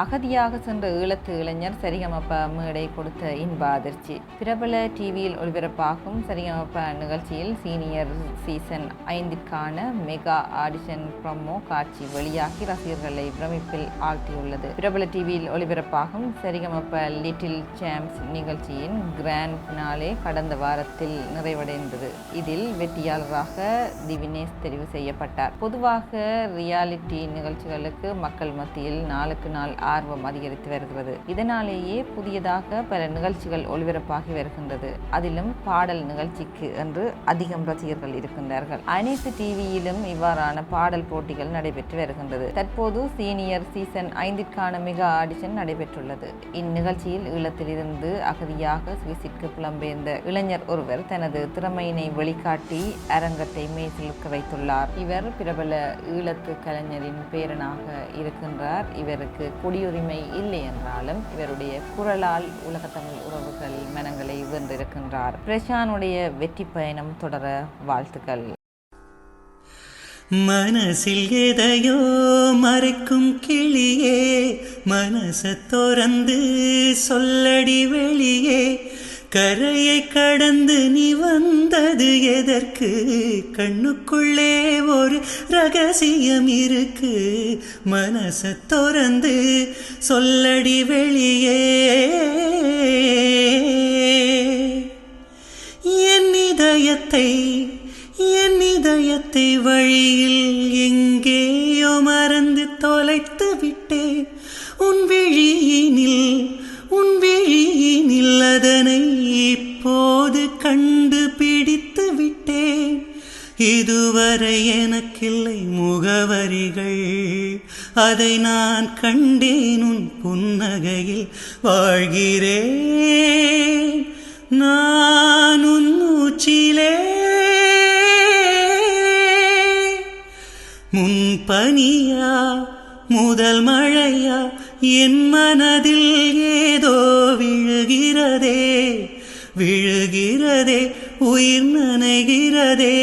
அகதியாக சென்ற ஈழத்து இளைஞர் சரிகமப்ப மேடை கொடுத்த இன்ப அதிர்ச்சி. பிரபல டிவியில் ஒளிபரப்பாகும் சரிகமப்ப நிகழ்ச்சியில் சீனியர் சீசன் ஐந்திற்கான மெகா ஆடிஷன் ப்ரமோ காட்சி வெளியாகி ரசிகர்களை பிரமிப்பில் ஆழ்த்தியுள்ளது. பிரபல டிவியில் ஒளிபரப்பாகும் சரிகமப்ப லிட்டில் சாம்ஸ் நிகழ்ச்சியின் கிராண்ட் நாளே கடந்த வாரத்தில் நிறைவடைந்தது. இதில் வெற்றியாளராக திவினேஷ் தெரிவு செய்யப்பட்டார். பொதுவாக ரியாலிட்டி நிகழ்ச்சிகளுக்கு மக்கள் மத்தியில் நாளுக்கு நாள் ஆர்வம் அதிகரித்து வருகிறது. இதனாலேயே புதியதாக பல நிகழ்ச்சிகள் ஒளிபரப்பாகி வருகின்றது. அதிலும் பாடல் நிகழ்ச்சிக்கு என்று அதிகம் ரசிகர்கள் இருக்கின்றார்கள். அனைத்து டிவியிலும் இவ்வாறான பாடல் போட்டிகள் நடைபெற்று வருகின்றது. தற்போது சீனியர் சீசன் ஐந்திற்கான மிக ஆடிஷன் நடைபெற்றுள்ளது. இந்நிகழ்ச்சியில் ஈழத்திலிருந்து அகதியாக சுவிசிற்கு புலம்பெயர்ந்த இளைஞர் ஒருவர் தனது திறமையினை வெளிக்காட்டி அரங்கத்தை மேசிலுக்கு வைத்துள்ளார். இவர் பிரபல ஈழத்து கலைஞரின் பேரனாக இருக்கின்றார். இவருக்கு குடியுரிமை இல்லை என்றாலும் இவருடைய குரலால் உலகத்தமிழ் உறவுகள் மனங்களை வென்றிருக்கின்றார். பிரஷானுடைய வெற்றி பயணம் தொடர வாழ்த்துக்கள். மனசில் எதையோ மறைக்கும் கிளியே மனச திறந்து சொல்லடி வெளியே கரையை கடந்து நீ வந்தது எதற்கு? கண்ணுக்குள்ளே ஒரு ரகசியம் இருக்கு. மனச திறந்து சொல்லடி வெளியே. என் இதயத்தை என் இதயத்தை வழியில் எங்கேயோ மறந்து தொலைத்து விட்டேன். உன் விழியினில் பிடித்து விட்டேன். இதுவரை எனக்கில்லை முகவரிகள். அதை நான் கண்டேன் உன் புன்னகையில் வாழ்கிறேன் நான் உன் மூச்சிலே. முன்பனியா முதல் மழையா என் மனதில் ஏதோ விழுகிறதே. விழுகிறதே உயிர் நனைகிறதே.